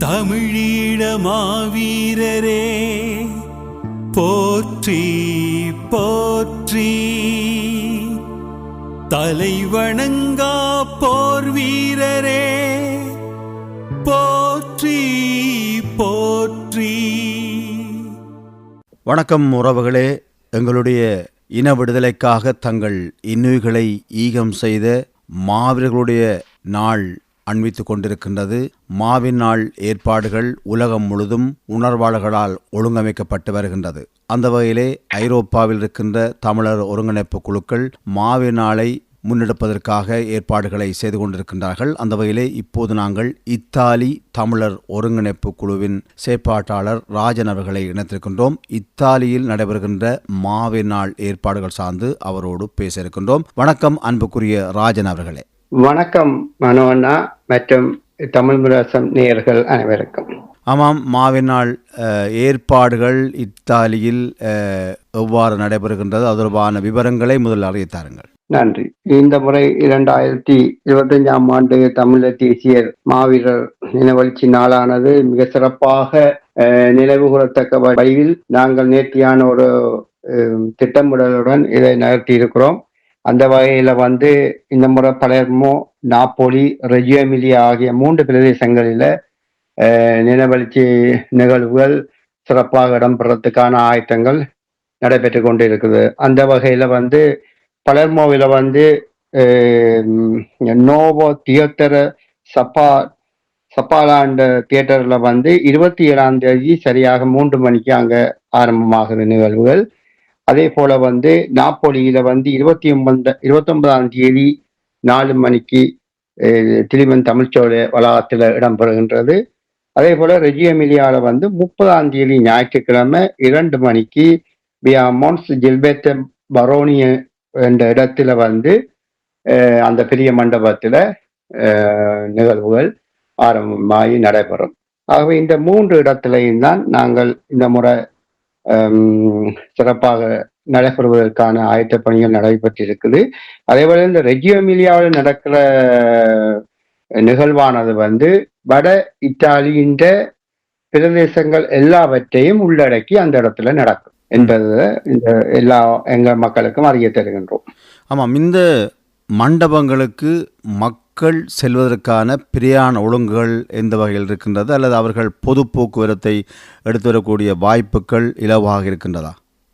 தமிழீழ மாவீரரே போற்றி போற்றி. தலைவணங்கா போர் வீரரே போற்றி போற்றி. வணக்கம் உறவுகளே. எங்களுடைய இன விடுதலைக்காக தங்கள் இன்னுயிர்களை ஈகம் செய்த மாவீரர்களுடைய நாள் அண்மித்துக் கொண்டிருக்கின்றது. மாவின் நாள் ஏற்பாடுகள் உலகம் முழுதும் உணர்வாளர்களால் ஒழுங்கமைக்கப்பட்டு வருகின்றது. அந்த வகையிலே ஐரோப்பாவில் இருக்கின்ற தமிழர் ஒருங்கிணைப்பு குழுக்கள் மாவின் நாளை முன்னெடுப்பதற்காக ஏற்பாடுகளை செய்து கொண்டிருக்கின்றார்கள். அந்த வகையிலே இப்போது நாங்கள் இத்தாலி தமிழர் ஒருங்கிணைப்பு குழுவின் செயற்பாட்டாளர் ராஜன் அவர்களை இணைத்திருக்கின்றோம். இத்தாலியில் நடைபெறுகின்ற மாவின் ஏற்பாடுகள் சார்ந்து அவரோடு பேச இருக்கின்றோம். வணக்கம் அன்புக்குரிய ராஜன் அவர்களே. வணக்கம் மனோண்ணா மற்றும் தமிழ் முரசம் நேயர்கள் அனைவருக்கும். ஆமாம் மாவின் நாள் அஹ், ஏற்பாடுகள் இத்தாலியில் எவ்வாறு நடைபெறுகின்றது அது தொடர்பான விவரங்களை முதலில் அறிவித்தாருங்கள் நன்றி. இந்த முறை இரண்டாயிரத்தி இருபத்தஞ்சாம் ஆண்டு தமிழர் தேசிய மாவீரர் நினைவழ்ச்சி நாளானது மிக சிறப்பாக நினைவு கூறத்தக்க வடிவில் நாங்கள் நேர்த்தியான ஒரு திட்டமிடலுடன் இதை நடத்தி இருக்கிறோம் அந்த வகையில வந்து இந்த முறை பலர்மோ நாப்போலி ரெஜியோமிலியா ஆகிய மூன்று பிரதேசங்களில அஹ், நிகழ்வுகள் சிறப்பாக இடம்பெறத்துக்கான ஆயத்தங்கள் நடைபெற்று கொண்டு இருக்குது அந்த வகையில வந்து பலர்மோவில வந்து நோவோ தியேட்டர் சப்பா சப்பாலாண்ட தியேட்டர்ல வந்து இருபத்தி ஏழாம் தேதி சரியாக மூன்று மணிக்கு அங்க ஆரம்பமாகுது நிகழ்வுகள். அதே போல வந்து நாப்போலியில வந்து இருபத்தி ஒன்பது இருபத்தி ஒன்பதாம் தேதி நாலு மணிக்கு அஹ், திலிமன் தமிழ்ச்சோலை வளாகத்தில் இடம்பெறுகின்றது. அதே போல ரெஜியமிலியால வந்து முப்பதாம் தேதி ஞாயிற்றுக்கிழமை இரண்டு மணிக்கு பியாமோன்ஸ் ஜில்பேத்த பரோனிய என்ற இடத்துல வந்து அந்த பெரிய மண்டபத்தில் நிகழ்வுகள் ஆரம்பமாகி நடைபெறும். ஆகவே இந்த மூன்று இடத்திலையும் தான் நாங்கள் இந்த முறை சிறப்பாக நடைபெறுவதற்கான ஆயத்த பணிகள் நடைபெற்றிருக்குது. அதே போல இந்த ரெஜியோமிலியாவில் நடக்கிற நிகழ்வானது வந்து வட இத்தாலியின் பிரதேசங்கள் எல்லாவற்றையும் உள்ளடக்கி அந்த இடத்துல நடக்கும் என்பது இந்த எல்லா எங்கள் மக்களுக்கும் அறிய தருகின்றோம். ஆமாம் இந்த மண்டபங்களுக்கு மக் மக்கள் செல்வதற்கான பிரியாண ஒழுங்குகள் எந்த வகையில் இருக்கின்றது? அல்லது அவர்கள் பொது போக்குவரத்தை எடுத்து வரக்கூடிய வாய்ப்புகள் இலவாக இருக்கின்றதா?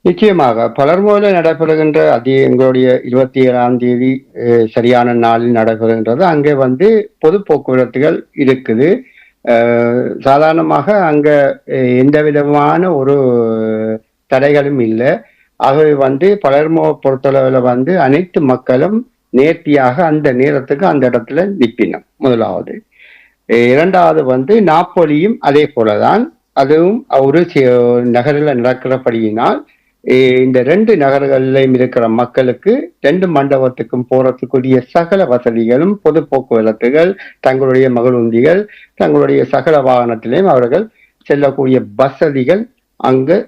நிச்சயமாக. பலர்மோல நடைபெறுகின்ற அது எங்களுடைய இருபத்தி ஏழாம் தேதி சரியான நாளில் நடைபெறுகின்றது. அங்கே வந்து பொது போக்குவரத்துகள் இருக்குது. சாதாரணமாக அங்க எந்த விதமான ஒரு தடைகளும் இல்லை. ஆகவே வந்து பலர்மோ பொறுத்தளவில் வந்து அனைத்து மக்களும் நேர்த்தியாக அந்த நேரத்துக்கு அந்த இடத்துல நிற்பினம் முதலாவது. இரண்டாவது வந்து நாப்பொலியும் அதே போலதான். அதுவும் ஒரு நகரில் நடக்கிறபடியினால் இந்த ரெண்டு நகர்களிலும் இருக்கிற மக்களுக்கு ரெண்டு மண்டபத்துக்கும் போறதுக்குரிய சகல வசதிகளும் பொது போக்குவரத்துகள் தங்களுடைய மகளுந்திகள் தங்களுடைய சகல வாகனத்திலையும் அவர்கள் செல்லக்கூடிய வசதிகள் அங்கு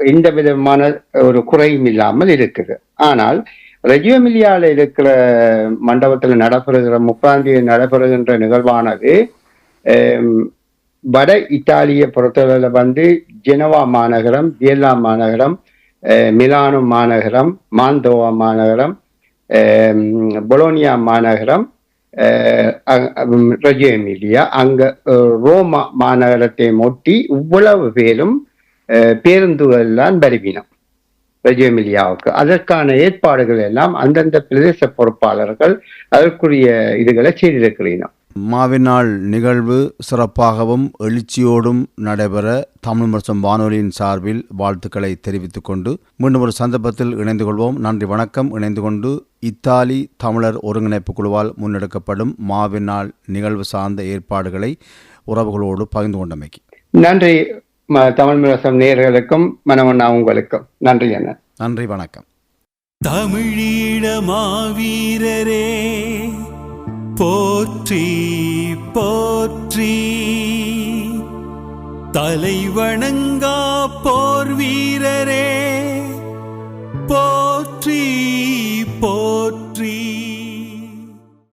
எந்த விதமான ஒரு குறையும் இல்லாமல் இருக்குது. ஆனால் ரெஜியோமிலியால இருக்கிற மண்டபத்தில் நடைபெறுகிற முப்பதாம் தேதி நடைபெறுகின்ற நிகழ்வானது வட இத்தாலிய பொறுத்தளவில் வந்து ஜெனவா மாநகரம் வியல்லா மாநகரம் மிலானோ மாநகரம் மாந்தோவா மாநகரம் பொலோனியா மாநகரம் அஹ், எமிலியா அங்க ரோமா மாநகரத்தை ஒட்டி இவ்வளவு பேரும் பேருந்துகள் தான் வருவினம் ரெஜியோ எமிலியாவுக்கு அதற்கான ஏற்பாடுகள் எல்லாம் அந்தந்த பிரதேச பொறுப்பாளர்கள் அதற்குரிய இதுகளை செய்திருக்கிறீனம் மாவினாள் நிகழ்வு சிறப்பாகவும் எழுச்சியோடும் நடைபெற தமிழ் மற்றும் வானொலியின் சார்பில் வாழ்த்துக்களை தெரிவித்துக் கொண்டு மீண்டும் ஒரு சந்தர்ப்பத்தில் இணைந்து கொள்வோம். நன்றி வணக்கம். இணைந்து கொண்டு இத்தாலி தமிழர் ஒருங்கிணைப்பு குழுவால் முன்னெடுக்கப்படும் மாவினாள் நிகழ்வு சார்ந்த ஏற்பாடுகளை உறவுகளோடு பகிர்ந்து கொண்டமைக்கு. நன்றி. தமிழ் முரசம் நேயர்களுக்கும் மனவண்ணா உங்களுக்கும் நன்றி என்ன நன்றி வணக்கம். தமிழீழ மாவீரரே போற்றி போற்றி. தலைவணங்கா போர் வீரரே